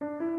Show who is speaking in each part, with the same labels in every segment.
Speaker 1: Thank you.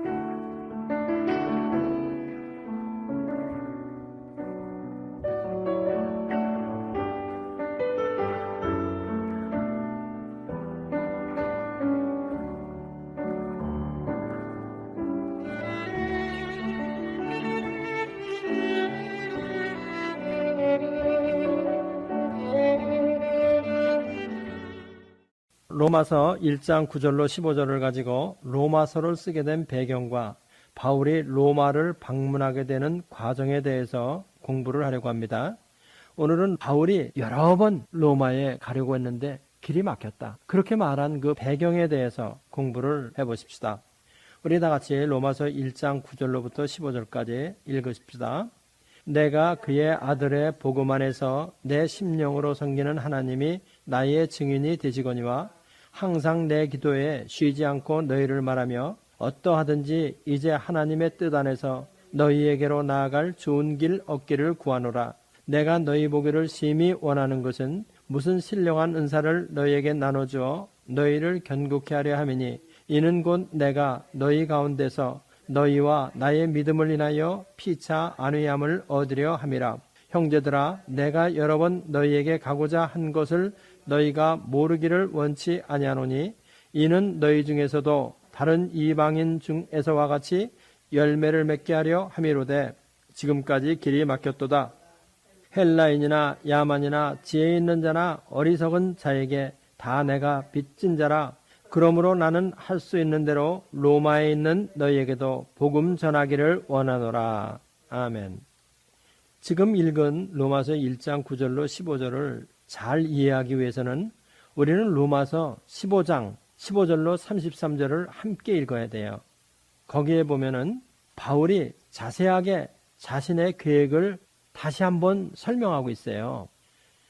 Speaker 1: 로마서 1장 9절로 15절을 가지고 로마서를 쓰게 된 배경과 바울이 로마를 방문하게 되는 과정에 대해서 공부를 하려고 합니다. 오늘은 바울이 여러 번 로마에 가려고 했는데 길이 막혔다. 그렇게 말한 그 배경에 대해서 공부를 해보십시다. 우리 다 같이 로마서 1장 9절로부터 15절까지 읽으십시다. 내가 그의 아들의 복음 안에서 내 심령으로 섬기는 하나님이 나의 증인이 되시거니와 항상 내 기도에 쉬지 않고 너희를 말하며 어떠하든지 이제 하나님의 뜻 안에서 너희에게로 나아갈 좋은 길 얻기를 구하노라. 내가 너희 보기를 심히 원하는 것은 무슨 신령한 은사를 너희에게 나눠주어 너희를 견고케 하려 함이니 이는 곧 내가 너희 가운데서 너희와 나의 믿음을 인하여 피차 안위함을 얻으려 함이라. 형제들아, 내가 여러 번 너희에게 가고자 한 것을 너희가 모르기를 원치 아니하노니 이는 너희 중에서도 다른 이방인 중에서와 같이 열매를 맺게 하려 함이로되 지금까지 길이 막혔도다. 헬라인이나 야만이나 지혜 있는 자나 어리석은 자에게 다 내가 빚진 자라. 그러므로 나는 할 수 있는 대로 로마에 있는 너희에게도 복음 전하기를 원하노라. 아멘. 지금 읽은 로마서 1장 9절로 15절을 잘 이해하기 위해서는 우리는 로마서 15장 15절로 33절을 함께 읽어야 돼요. 거기에 보면은 바울이 자세하게 자신의 계획을 다시 한번 설명하고 있어요.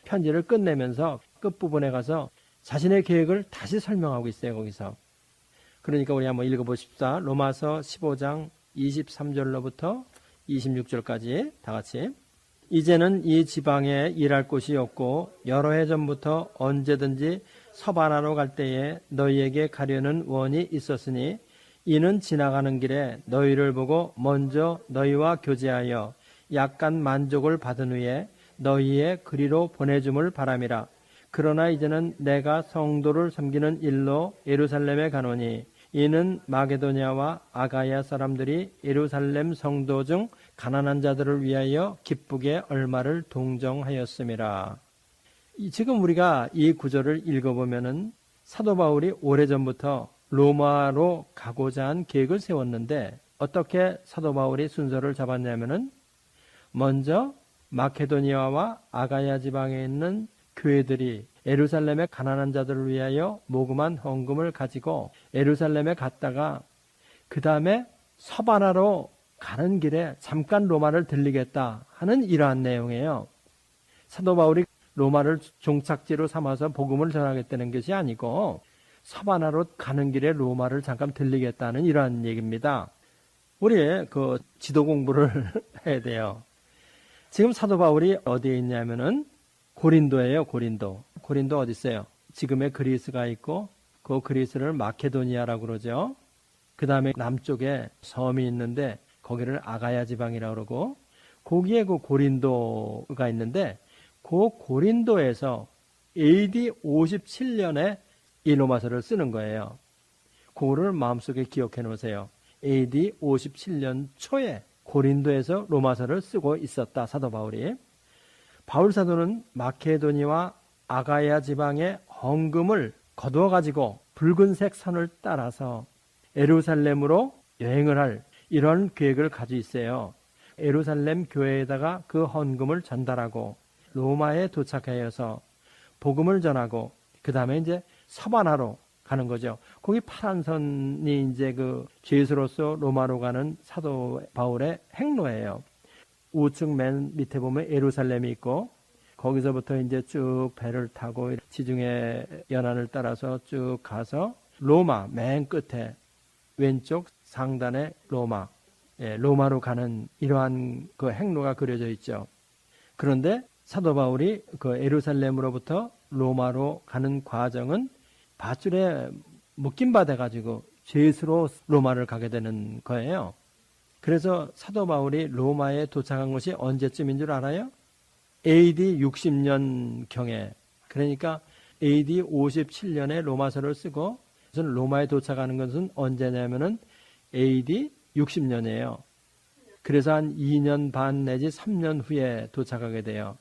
Speaker 1: 편지를 끝내면서 끝부분에 가서 자신의 계획을 다시 설명하고 있어요, 거기서. 그러니까 우리 한번 읽어보십시다. 로마서 15장 23절로부터 26절까지 다 같이. 이제는 이 지방에 일할 곳이 없고 여러 해 전부터 언제든지 서바나로 갈 때에 너희에게 가려는 원이 있었으니 이는 지나가는 길에 너희를 보고 먼저 너희와 교제하여 약간 만족을 받은 후에 너희의 그리로 보내줌을 바람이라. 그러나 이제는 내가 성도를 섬기는 일로 예루살렘에 가노니 이는 마게도냐와 아가야 사람들이 예루살렘 성도 중 가난한 자들을 위하여 기쁘게 얼마를 동정하였음이라. 지금 우리가 이 구절을 읽어보면은 사도 바울이 오래전부터 로마로 가고자 한 계획을 세웠는데 어떻게 사도 바울이 순서를 잡았냐면은 먼저 마케도니아와 아가야 지방에 있는 교회들이 에루살렘의 가난한 자들을 위하여 모금한 헌금을 가지고 에루살렘에 갔다가 그 다음에 서바나로 가는 길에 잠깐 로마를 들리겠다 하는 이러한 내용이에요. 사도 바울이 로마를 종착지로 삼아서 복음을 전하겠다는 것이 아니고 서바나로 가는 길에 로마를 잠깐 들리겠다는 이러한 얘기입니다. 우리 그 지도 공부를 해야 돼요. 지금 사도 바울이 어디에 있냐면은 고린도예요, 고린도. 고린도 어디 있어요? 지금의 그리스가 있고 그 그리스를 마케도니아라고 그러죠. 그 다음에 남쪽에 섬이 있는데 거기를 아가야 지방이라고 그러고 거기에 그 고린도가 있는데 그 고린도에서 AD 57년에 이 로마서를 쓰는 거예요. 그거를 마음속에 기억해 놓으세요. AD 57년 초에 고린도에서 로마서를 쓰고 있었다. 사도 바울이. 바울 사도는 마케도니와 아가야 지방의 헌금을 거두어 가지고 붉은색 선을 따라서 에루살렘으로 여행을 할 이런 계획을 가지고 있어요. 에루살렘 교회에다가 그 헌금을 전달하고 로마에 도착하여서 복음을 전하고 그 다음에 이제 서바나로 가는 거죠. 거기 파란 선이 이제 그 죄수로서 로마로 가는 사도 바울의 행로예요. 우측 맨 밑에 보면 에루살렘이 있고 거기서부터 이제 쭉 배를 타고 지중해 연안을 따라서 쭉 가서 로마 맨 끝에 왼쪽 상단에 로마 예, 로마로 가는 이러한 그 행로가 그려져 있죠. 그런데 사도 바울이 그 에루살렘으로부터 로마로 가는 과정은 밧줄에 묶임 받아 가지고 죄수로 로마를 가게 되는 거예요. 그래서 사도 바울이 로마에 도착한 것이 언제쯤인 줄 알아요? AD 60년 경에 그러니까 AD 57년에 로마서를 쓰고 로마에 도착하는 것은 언제냐면은 AD 60년이에요. 그래서 한 2년 반 내지 3년 후에 도착하게 돼요.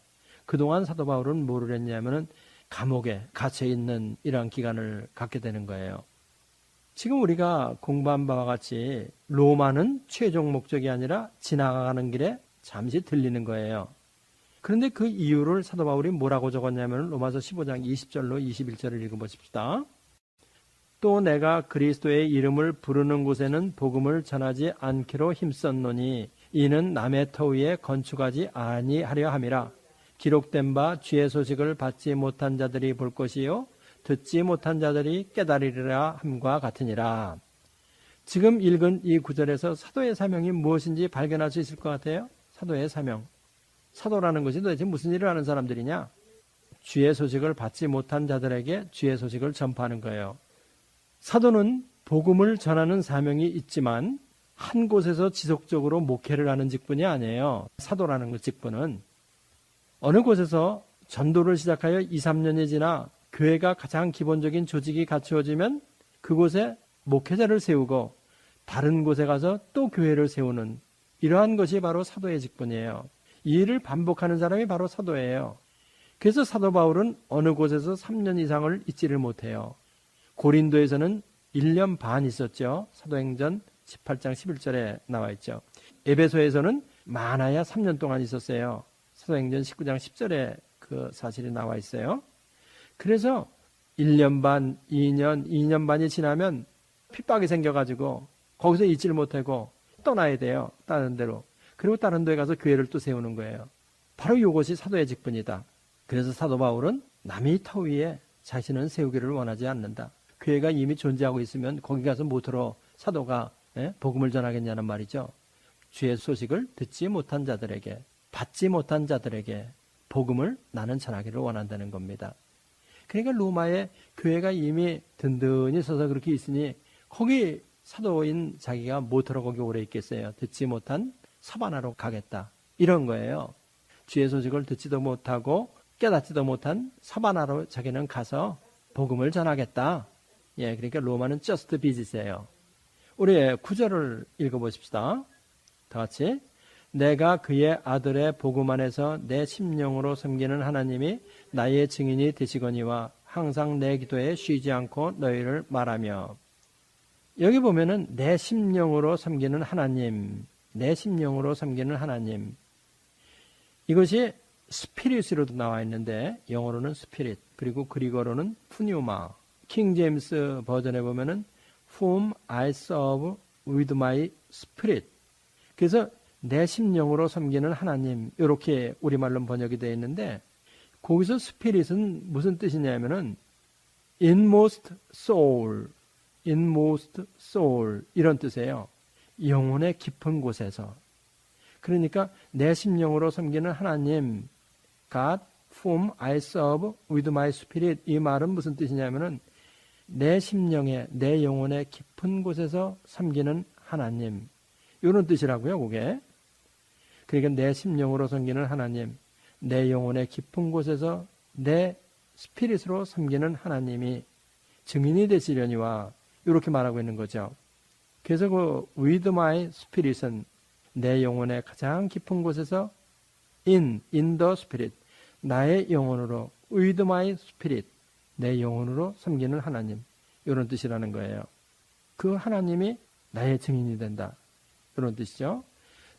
Speaker 1: 그동안 사도 바울은 뭐를 했냐면은 감옥에 갇혀 있는 이러한 기간을 갖게 되는 거예요. 지금 우리가 공부한 바와 같이 로마는 최종 목적이 아니라 지나가는 길에 잠시 들리는 거예요. 그런데 그 이유를 사도 바울이 뭐라고 적었냐면 로마서 15장 20절로 21절을 읽어보십시다. 또 내가 그리스도의 이름을 부르는 곳에는 복음을 전하지 않기로 힘썼노니 이는 남의 터 위에 건축하지 아니하려 함이라 기록된 바 주의 소식을 받지 못한 자들이 볼 것이요 듣지 못한 자들이 깨달으리라 함과 같으니라. 지금 읽은 이 구절에서 사도의 사명이 무엇인지 발견할 수 있을 것 같아요. 사도의 사명. 사도라는 것이 도대체 무슨 일을 하는 사람들이냐? 주의 소식을 받지 못한 자들에게 주의 소식을 전파하는 거예요. 사도는 복음을 전하는 사명이 있지만 한 곳에서 지속적으로 목회를 하는 직분이 아니에요. 사도라는 그 직분은 어느 곳에서 전도를 시작하여 2, 3년이 지나 교회가 가장 기본적인 조직이 갖추어지면 그곳에 목회자를 세우고 다른 곳에 가서 또 교회를 세우는 이러한 것이 바로 사도의 직분이에요. 이 일을 반복하는 사람이 바로 사도예요. 그래서 사도 바울은 어느 곳에서 3년 이상을 있지를 못해요. 고린도에서는 1년 반 있었죠. 사도행전 18장 11절에 나와 있죠. 에베소에서는 많아야 3년 동안 있었어요. 사도행전 19장 10절에 그 사실이 나와 있어요. 그래서 1년 반, 2년, 2년 반이 지나면 핍박이 생겨가지고 거기서 있지를 못하고 떠나야 돼요. 다른 데로. 그리고 다른 데에 가서 교회를 또 세우는 거예요. 바로 이것이 사도의 직분이다. 그래서 사도 바울은 남의 터 위에 자신은 세우기를 원하지 않는다. 교회가 이미 존재하고 있으면 거기 가서 못으로 사도가 예? 복음을 전하겠냐는 말이죠. 주의 소식을 듣지 못한 자들에게 받지 못한 자들에게 복음을 나는 전하기를 원한다는 겁니다. 그러니까 로마에 교회가 이미 든든히 서서 그렇게 있으니 거기 사도인 자기가 못하러 거기 오래 있겠어요. 듣지 못한 서바나로 가겠다. 이런 거예요. 주의 소식을 듣지도 못하고 깨닫지도 못한 서바나로 자기는 가서 복음을 전하겠다. 예, 그러니까 로마는 just business예요. 우리 구절을 읽어보십시다. 다 같이. 내가 그의 아들의 복음 안에서 내 심령으로 섬기는 하나님이 나의 증인이 되시거니와 항상 내 기도에 쉬지 않고 너희를 말하며 여기 보면은 내 심령으로 섬기는 하나님, 내 심령으로 섬기는 하나님. 이것이 스피릿으로도 나와 있는데 영어로는 스피릿 그리고 그리거로는 푸뉴마. 킹 제임스 버전에 보면은 whom I serve with my spirit. 그래서 내 심령으로 섬기는 하나님 이렇게 우리말로 번역이 되어 있는데 거기서 스피릿은 무슨 뜻이냐면은 inmost soul, inmost soul 이런 뜻이에요. 영혼의 깊은 곳에서. 그러니까 내 심령으로 섬기는 하나님, God whom I serve with my spirit 이 말은 무슨 뜻이냐면은 내 심령에 내 영혼의 깊은 곳에서 섬기는 하나님 이런 뜻이라고요. 그게 그러니까 내 심령으로 섬기는 하나님, 내 영혼의 깊은 곳에서 내 스피릿으로 섬기는 하나님이 증인이 되시려니와 이렇게 말하고 있는 거죠. 그래서 그 with my spirit은 내 영혼의 가장 깊은 곳에서 in in the spirit 나의 영혼으로 with my spirit 내 영혼으로 섬기는 하나님 이런 뜻이라는 거예요. 그 하나님이 나의 증인이 된다. 이런 뜻이죠.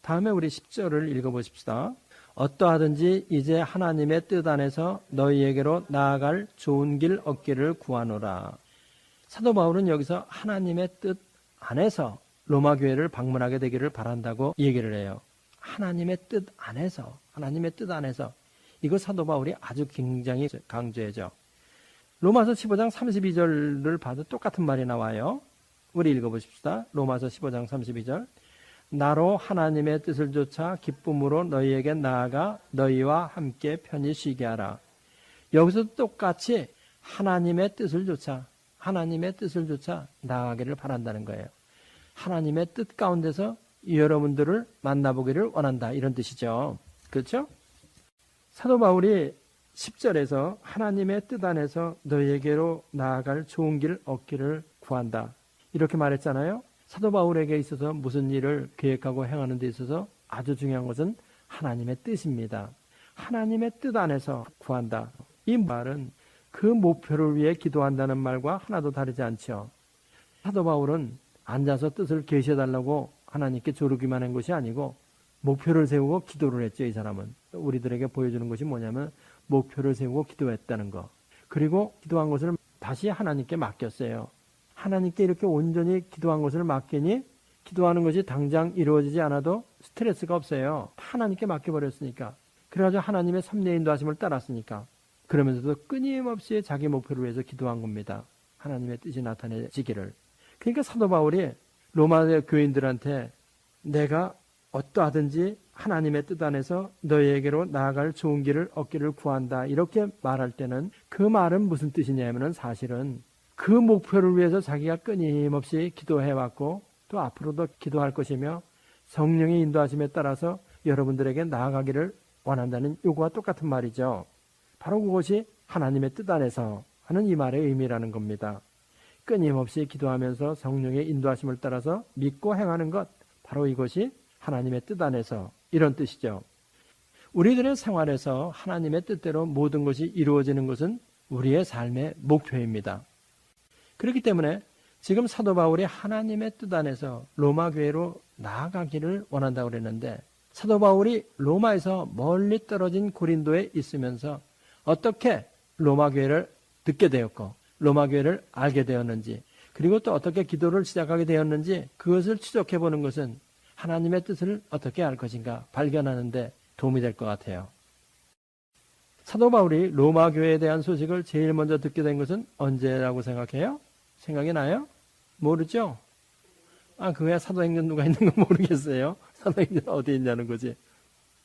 Speaker 1: 다음에 우리 10절을 읽어보십시다. 어떠하든지 이제 하나님의 뜻 안에서 너희에게로 나아갈 좋은 길 얻기를 구하노라. 사도 바울은 여기서 하나님의 뜻 안에서 로마 교회를 방문하게 되기를 바란다고 얘기를 해요. 하나님의 뜻 안에서, 하나님의 뜻 안에서. 이거 사도 바울이 아주 굉장히 강조해죠. 로마서 15장 32절을 봐도 똑같은 말이 나와요. 우리 읽어보십시다. 로마서 15장 32절. 나로 하나님의 뜻을 쫓아 기쁨으로 너희에게 나아가 너희와 함께 편히 쉬게 하라. 여기서 똑같이 하나님의 뜻을 쫓아 하나님의 뜻을 조차 나아가기를 바란다는 거예요. 하나님의 뜻 가운데서 여러분들을 만나보기를 원한다. 이런 뜻이죠. 그렇죠? 사도 바울이 10절에서 하나님의 뜻 안에서 너희에게로 나아갈 좋은 길 얻기를 구한다. 이렇게 말했잖아요. 사도 바울에게 있어서 무슨 일을 계획하고 행하는 데 있어서 아주 중요한 것은 하나님의 뜻입니다. 하나님의 뜻 안에서 구한다. 이 말은 그 목표를 위해 기도한다는 말과 하나도 다르지 않죠. 사도 바울은 앉아서 뜻을 계시해 달라고 하나님께 조르기만 한 것이 아니고 목표를 세우고 기도를 했죠. 이 사람은 우리들에게 보여주는 것이 뭐냐면 목표를 세우고 기도했다는 거. 그리고 기도한 것을 다시 하나님께 맡겼어요. 하나님께 이렇게 온전히 기도한 것을 맡기니 기도하는 것이 당장 이루어지지 않아도 스트레스가 없어요. 하나님께 맡겨버렸으니까. 그래가지고 하나님의 섭리 인도하심을 따랐으니까. 그러면서도 끊임없이 자기 목표를 위해서 기도한 겁니다. 하나님의 뜻이 나타내지기를. 그러니까 사도 바울이 로마 교인들한테 내가 어떠하든지 하나님의 뜻 안에서 너희에게로 나아갈 좋은 길을 얻기를 구한다. 이렇게 말할 때는 그 말은 무슨 뜻이냐면은 사실은 그 목표를 위해서 자기가 끊임없이 기도해왔고 또 앞으로도 기도할 것이며 성령의 인도하심에 따라서 여러분들에게 나아가기를 원한다는 요구와 똑같은 말이죠. 바로 그것이 하나님의 뜻 안에서 하는 이 말의 의미라는 겁니다. 끊임없이 기도하면서 성령의 인도하심을 따라서 믿고 행하는 것, 바로 이것이 하나님의 뜻 안에서 이런 뜻이죠. 우리들의 생활에서 하나님의 뜻대로 모든 것이 이루어지는 것은 우리의 삶의 목표입니다. 그렇기 때문에 지금 사도 바울이 하나님의 뜻 안에서 로마 교회로 나아가기를 원한다고 그랬는데 사도 바울이 로마에서 멀리 떨어진 고린도에 있으면서 어떻게 로마 교회를 듣게 되었고 로마 교회를 알게 되었는지 그리고 또 어떻게 기도를 시작하게 되었는지 그것을 추적해 보는 것은 하나님의 뜻을 어떻게 알 것인가 발견하는데 도움이 될 것 같아요. 사도 바울이 로마 교회에 대한 소식을 제일 먼저 듣게 된 것은 언제라고 생각해요? 생각이 나요? 모르죠? 아, 그거야 사도행전 누가 있는 거 모르겠어요. 사도행전 어디 있냐는 거지.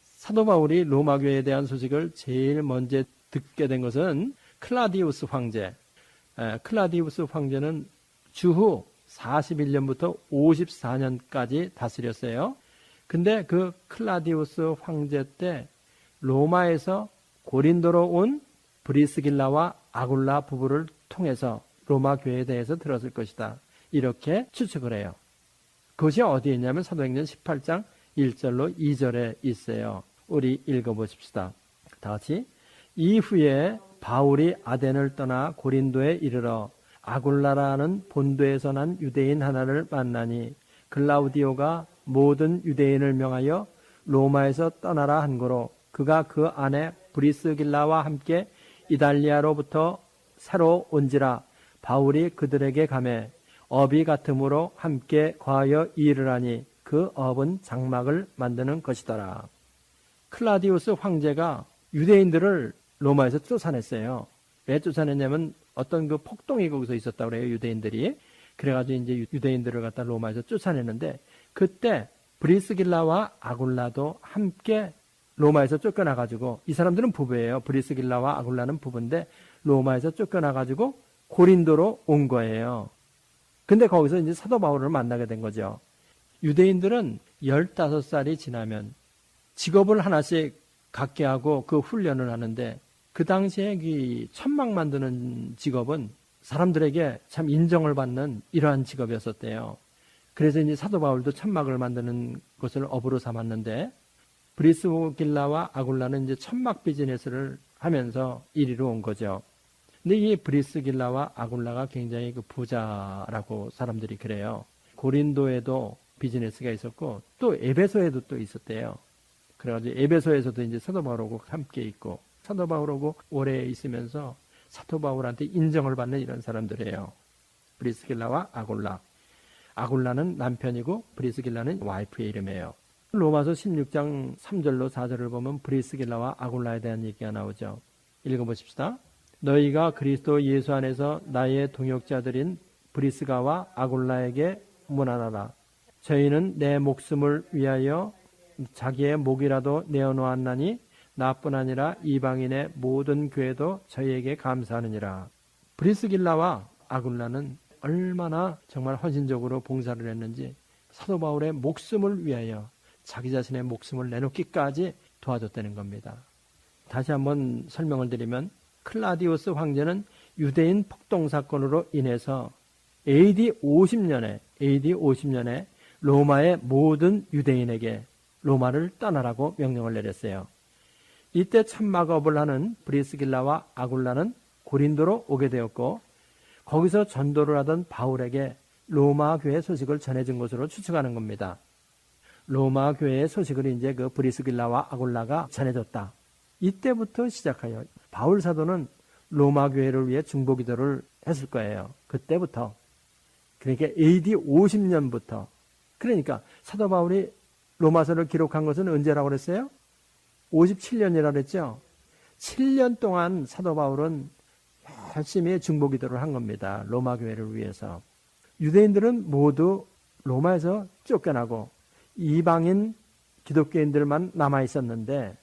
Speaker 1: 사도 바울이 로마 교회에 대한 소식을 제일 먼저 듣게 된 것은 클라디우스 황제. 에, 클라디우스 황제는 주후 41년부터 54년까지 다스렸어요. 근데 그 클라디우스 황제 때 로마에서 고린도로 온 브리스길라와 아굴라 부부를 통해서 로마 교회에 대해서 들었을 것이다. 이렇게 추측을 해요. 그것이 어디에 있냐면 사도행전 18장 1절로 2절에 있어요. 우리 읽어보십시다. 다 같이. 이후에 바울이 아덴을 떠나 고린도에 이르러 아굴라라는 본도에서 난 유대인 하나를 만나니 글라우디오가 모든 유대인을 명하여 로마에서 떠나라 한 거로 그가 그 안에 브리스길라와 함께 이달리아로부터 새로 온지라 바울이 그들에게 감해 업이 같음으로 함께 과하여 일을 하니 그 업은 장막을 만드는 것이더라. 클라디우스 황제가 유대인들을 로마에서 쫓아냈어요. 왜 쫓아냈냐면 어떤 그 폭동이 거기서 있었다고 그래요, 유대인들이. 그래가지고 이제 유대인들을 갖다 로마에서 쫓아내는데 그때 브리스길라와 아굴라도 함께 로마에서 쫓겨나가지고 이 사람들은 부부예요. 브리스길라와 아굴라는 부부인데 로마에서 쫓겨나가지고 고린도로 온 거예요. 근데 거기서 이제 사도 바울을 만나게 된 거죠. 유대인들은 15살이 지나면 직업을 하나씩 갖게 하고 그 훈련을 하는데 그 당시에 그 천막 만드는 직업은 사람들에게 참 인정을 받는 이러한 직업이었었대요. 그래서 이제 사도 바울도 천막을 만드는 것을 업으로 삼았는데 브리스길라와 아굴라는 이제 천막 비즈니스를 하면서 이리로 온 거죠. 근데 이 브리스길라와 아굴라가 굉장히 그 부자라고 사람들이 그래요. 고린도에도 비즈니스가 있었고 또 에베소에도 또 있었대요. 그래가지고 에베소에서도 이제 사도 바울하고 함께 있고 사도 바울하고 오래 있으면서 사도 바울한테 인정을 받는 이런 사람들이에요. 브리스길라와 아굴라. 아굴라는 남편이고 브리스길라는 와이프의 이름이에요. 로마서 16장 3절로 4절을 보면 브리스길라와 아굴라에 대한 얘기가 나오죠. 읽어보십시다. 너희가 그리스도 예수 안에서 나의 동역자들인 브리스가와 아굴라에게 문안하라. 저희는 내 목숨을 위하여 자기의 목이라도 내어놓았나니 나뿐 아니라 이방인의 모든 교회도 저희에게 감사하느니라. 브리스길라와 아굴라는 얼마나 정말 헌신적으로 봉사를 했는지 사도 바울의 목숨을 위하여 자기 자신의 목숨을 내놓기까지 도와줬다는 겁니다. 다시 한번 설명을 드리면 클라디우스 황제는 유대인 폭동 사건으로 인해서 AD 50년에 AD 50년에 로마의 모든 유대인에게 로마를 떠나라고 명령을 내렸어요. 이때 참막업을 하는 브리스길라와 아굴라는 고린도로 오게 되었고 거기서 전도를 하던 바울에게 로마 교회 소식을 전해준 것으로 추측하는 겁니다. 로마 교회의 소식을 이제 그 브리스길라와 아굴라가 전해줬다. 이때부터 시작하여 바울 사도는 로마 교회를 위해 중보 기도를 했을 거예요. 그때부터. 그러니까 AD 50년부터. 그러니까 사도 바울이 로마서를 기록한 것은 언제라고 그랬어요? 57년이라고 그랬죠? 7년 동안 사도 바울은 열심히 중보 기도를 한 겁니다. 로마 교회를 위해서. 유대인들은 모두 로마에서 쫓겨나고 이방인 기독교인들만 남아 있었는데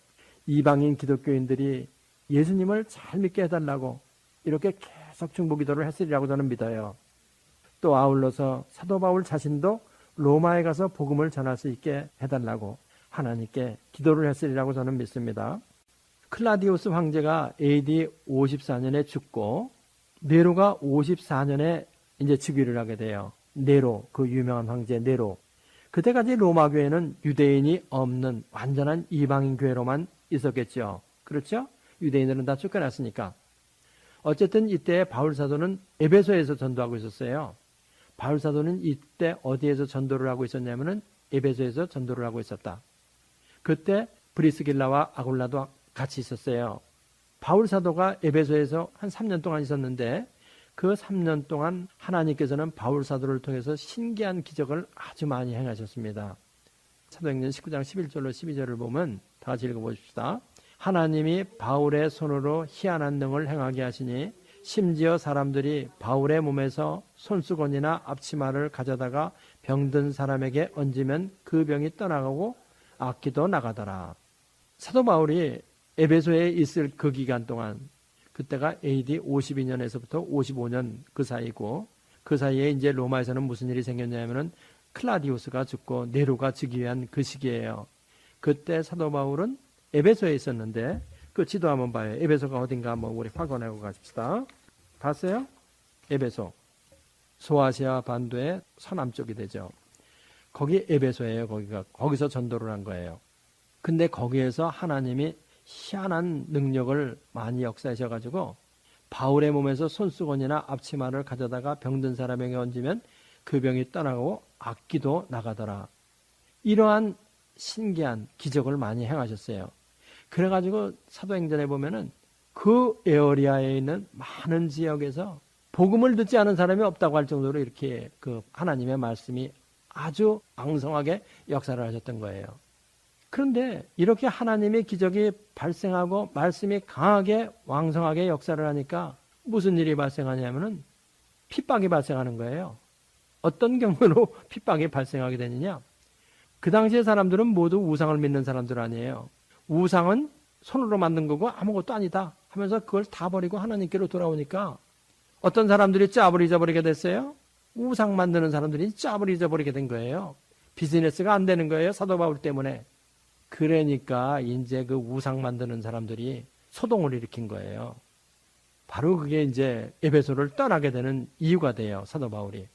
Speaker 1: 이방인 기독교인들이 예수님을 잘 믿게 해달라고 이렇게 계속 중보 기도를 했으리라고 저는 믿어요. 또 아울러서 사도 바울 자신도 로마에 가서 복음을 전할 수 있게 해달라고 하나님께 기도를 했으리라고 저는 믿습니다. 클라디우스 황제가 AD 54년에 죽고 네로가 54년에 이제 즉위를 하게 돼요. 네로 그 유명한 황제 네로. 그때까지 로마 교회는 유대인이 없는 완전한 이방인 교회로만 있었겠죠. 그렇죠? 유대인들은 다 쫓겨났으니까. 어쨌든 이때 바울 사도는 에베소에서 전도하고 있었어요. 바울 사도는 이때 어디에서 전도를 하고 있었냐면은 에베소에서 전도를 하고 있었다. 그때 브리스길라와 아굴라도 같이 있었어요. 바울 사도가 에베소에서 한 3년 동안 있었는데 그 3년 동안 하나님께서는 바울 사도를 통해서 신기한 기적을 아주 많이 행하셨습니다. 사도행전 19장 11절로 12절을 보면 다 같이 읽어보십시다. 하나님이 바울의 손으로 희한한 능을 행하게 하시니 심지어 사람들이 바울의 몸에서 손수건이나 앞치마를 가져다가 병든 사람에게 얹으면 그 병이 떠나가고 악기도 나가더라. 사도 바울이 에베소에 있을 그 기간 동안 그때가 AD 52년에서부터 55년 그 사이고 그 사이에 이제 로마에서는 무슨 일이 생겼냐면은 클라디우스가 죽고 네로가 즉위한 그 시기예요. 그때 사도 바울은 에베소에 있었는데 그 지도 한번 봐요. 에베소가 어딘가 한번 우리 확인하고 가십시다. 봤어요? 에베소. 소아시아 반도의 서남쪽이 되죠. 거기 에베소예요. 거기가 거기서 전도를 한 거예요. 근데 거기에서 하나님이 희한한 능력을 많이 역사하셔 가지고 바울의 몸에서 손수건이나 앞치마를 가져다가 병든 사람에게 얹으면 그 병이 떠나고 악기도 나가더라. 이러한 신기한 기적을 많이 행하셨어요. 그래 가지고 사도행전에 보면은 그 에어리아에 있는 많은 지역에서 복음을 듣지 않은 사람이 없다고 할 정도로 이렇게 그 하나님의 말씀이 아주 왕성하게 역사를 하셨던 거예요. 그런데 이렇게 하나님의 기적이 발생하고 말씀이 강하게 왕성하게 역사를 하니까 무슨 일이 발생하냐면은 핍박이 발생하는 거예요. 어떤 경우로 핍박이 발생하게 되느냐? 그 당시의 사람들은 모두 우상을 믿는 사람들 아니에요. 우상은 손으로 만든 거고 아무것도 아니다 하면서 그걸 다 버리고 하나님께로 돌아오니까 어떤 사람들이 짭을 잊어버리게 됐어요? 우상 만드는 사람들이 짭을 잊어버리게 된 거예요. 비즈니스가 안 되는 거예요. 사도 바울 때문에. 그러니까 이제 그 우상 만드는 사람들이 소동을 일으킨 거예요. 바로 그게 이제 에베소를 떠나게 되는 이유가 돼요. 사도 바울이.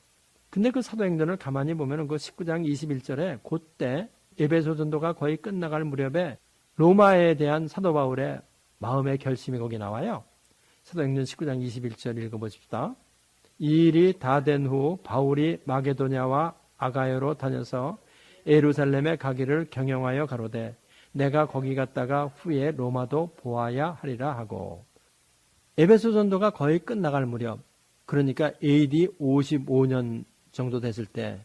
Speaker 1: 근데 그 사도행전을 가만히 보면 그 19장 21절에 그때 에베소 전도가 거의 끝나갈 무렵에 로마에 대한 사도 바울의 마음의 결심이 거기 나와요. 사도행전 19장 21절 읽어보십시다. 이 일이 다 된 후 바울이 마게도냐와 아가야로 다녀서 에루살렘에 가기를 경영하여 가로되 내가 거기 갔다가 후에 로마도 보아야 하리라 하고 에베소 전도가 거의 끝나갈 무렵 그러니까 AD 55년 정도 됐을 때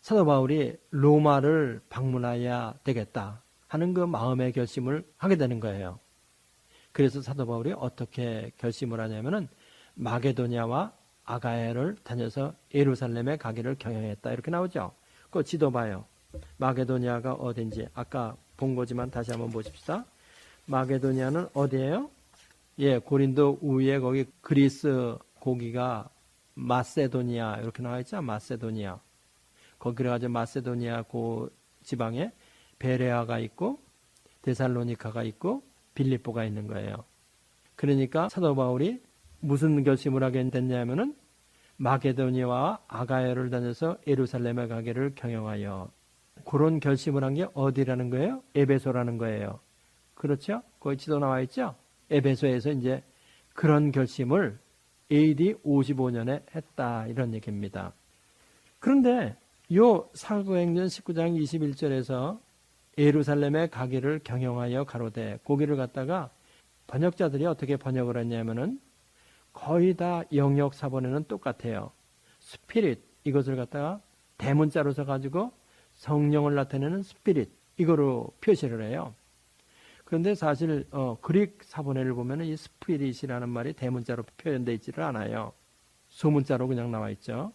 Speaker 1: 사도 바울이 로마를 방문해야 되겠다 하는 그 마음의 결심을 하게 되는 거예요. 그래서 사도 바울이 어떻게 결심을 하냐면은 마게도냐와 아가야를 다녀서 예루살렘에 가기를 경영했다 이렇게 나오죠. 그 지도 봐요. 마게도냐가 어딘지 아까 본 거지만 다시 한번 보십시다. 마게도냐는 어디예요? 예, 고린도 우에 거기 그리스 고기가 마세도니아 이렇게 나와 있죠. 마세도니아. 거기 그래가지고 마세도니아 그 지방에 베레아가 있고 데살로니카가 있고 빌립보가 있는 거예요. 그러니까 사도 바울이 무슨 결심을 하게 됐냐면은 마게도니아와 아가야를 다녀서 예루살렘에 가기를 경영하여 그런 결심을 한 게 어디라는 거예요? 에베소라는 거예요. 그렇죠? 거기 지도 나와 있죠? 에베소에서 이제 그런 결심을 AD 55년에 했다 이런 얘기입니다. 그런데 요 사도행전 19장 21절에서 예루살렘에 가기를 경영하여 가로되 고기를 갖다가 번역자들이 어떻게 번역을 했냐면은 거의 다 영역 사본에는 똑같아요. 스피릿 이것을 갖다가 대문자로 써가지고 성령을 나타내는 스피릿 이거로 표시를 해요. 그런데 사실 어, 그릭 사본에를 보면 이 스피릿이라는 말이 대문자로 표현되어 있지를 않아요. 소문자로 그냥 나와 있죠.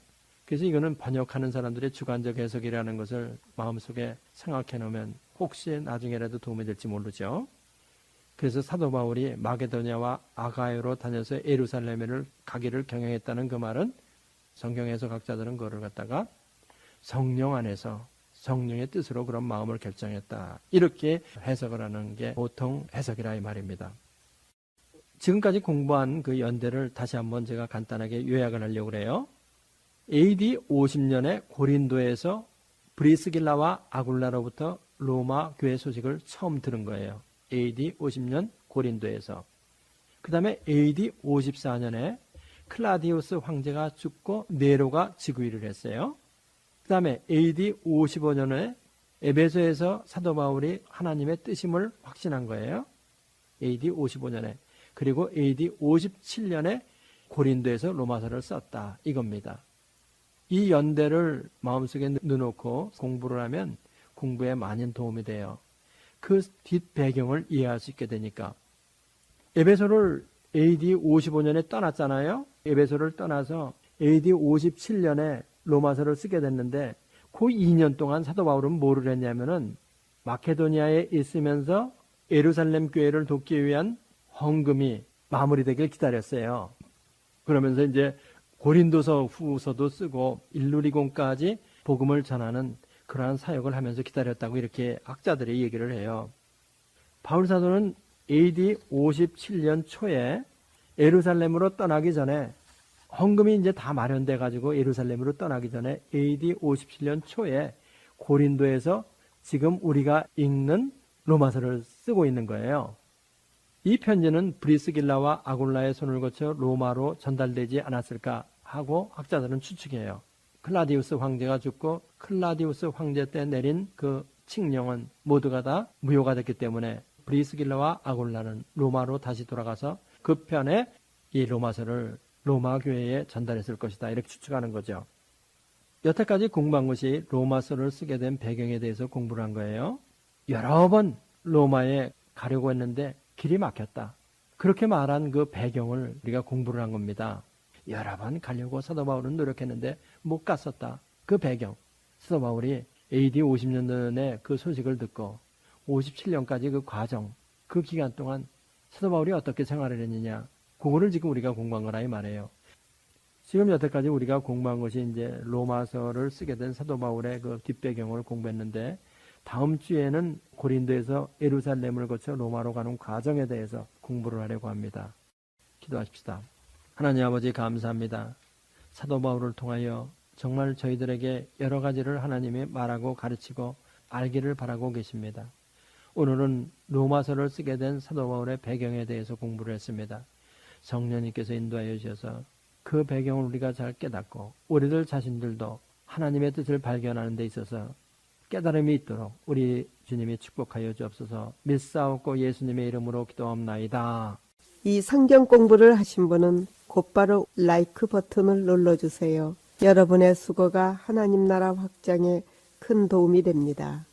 Speaker 1: 그래서 이거는 번역하는 사람들의 주관적 해석이라는 것을 마음속에 생각해 놓으면 혹시 나중에라도 도움이 될지 모르죠. 그래서 사도 바울이 마게도냐와 아가야로 다녀서 예루살렘을 가기를 경영했다는 그 말은 성경 해석학자들은 그거를 갖다가 성령 안에서 성령의 뜻으로 그런 마음을 결정했다. 이렇게 해석을 하는 게 보통 해석이라 이 말입니다. 지금까지 공부한 그 연대를 다시 한번 제가 간단하게 요약을 하려고 그래요. AD 50년에 고린도에서 브리스길라와 아굴라로부터 로마 교회 소식을 처음 들은 거예요. AD 50년 고린도에서. 그 다음에 AD 54년에 클라디우스 황제가 죽고 네로가 즉위를 했어요. 그 다음에 AD 55년에 에베소에서 사도 바울이 하나님의 뜻임을 확신한 거예요. AD 55년에. 그리고 AD 57년에 고린도에서 로마서를 썼다. 이겁니다. 이 연대를 마음속에 넣어놓고 공부를 하면 공부에 많은 도움이 돼요. 그 뒷배경을 이해할 수 있게 되니까. 에베소를 AD 55년에 떠났잖아요. 에베소를 떠나서 AD 57년에 로마서를 쓰게 됐는데 그 2년 동안 사도 바울은 뭐를 했냐면은 마케도니아에 있으면서 예루살렘 교회를 돕기 위한 헌금이 마무리되길 기다렸어요. 그러면서 이제 고린도서 후서도 쓰고 일루리곤까지 복음을 전하는 그러한 사역을 하면서 기다렸다고 이렇게 학자들이 얘기를 해요. 바울 사도는 AD 57년 초에 예루살렘으로 떠나기 전에 헌금이 이제 다 마련돼 가지고 예루살렘으로 떠나기 전에 AD 57년 초에 고린도에서 지금 우리가 읽는 로마서를 쓰고 있는 거예요. 이 편지는 브리스길라와 아굴라의 손을 거쳐 로마로 전달되지 않았을까 하고 학자들은 추측해요. 클라디우스 황제가 죽고 클라디우스 황제 때 내린 그 칙령은 모두가 다 무효가 됐기 때문에 브리스길라와 아굴라는 로마로 다시 돌아가서 그 편에 이 로마서를 로마 교회에 전달했을 것이다. 이렇게 추측하는 거죠. 여태까지 공부한 것이 로마서를 쓰게 된 배경에 대해서 공부를 한 거예요. 여러 번 로마에 가려고 했는데 길이 막혔다. 그렇게 말한 그 배경을 우리가 공부를 한 겁니다. 여러 번 가려고 사도 바울은 노력했는데 못 갔었다. 그 배경. 사도 바울이 AD 50년전에 그 소식을 듣고 57년까지 그 과정, 그 기간 동안 사도 바울이 어떻게 생활을 했느냐. 그거를 지금 우리가 공부한 거라 이 말이에요. 지금 여태까지 우리가 공부한 것이 이제 로마서를 쓰게 된 사도 바울의 그 뒷배경을 공부했는데 다음 주에는 고린도에서 예루살렘을 거쳐 로마로 가는 과정에 대해서 공부를 하려고 합니다. 기도하십시다. 하나님 아버지 감사합니다. 사도 바울을 통하여 정말 저희들에게 여러 가지를 하나님이 말하고 가르치고 알기를 바라고 계십니다. 오늘은 로마서를 쓰게 된 사도 바울의 배경에 대해서 공부를 했습니다. 성령님께서 인도하여 주셔서 그 배경을 우리가 잘 깨닫고 우리들 자신들도 하나님의 뜻을 발견하는 데 있어서 깨달음이 있도록 우리 주님이 축복하여 주옵소서 밀사옵고 예수님의 이름으로 기도합나이다.
Speaker 2: 이 성경 공부를 하신 분은 곧바로 라이크 버튼을 눌러주세요. 여러분의 수고가 하나님 나라 확장에 큰 도움이 됩니다.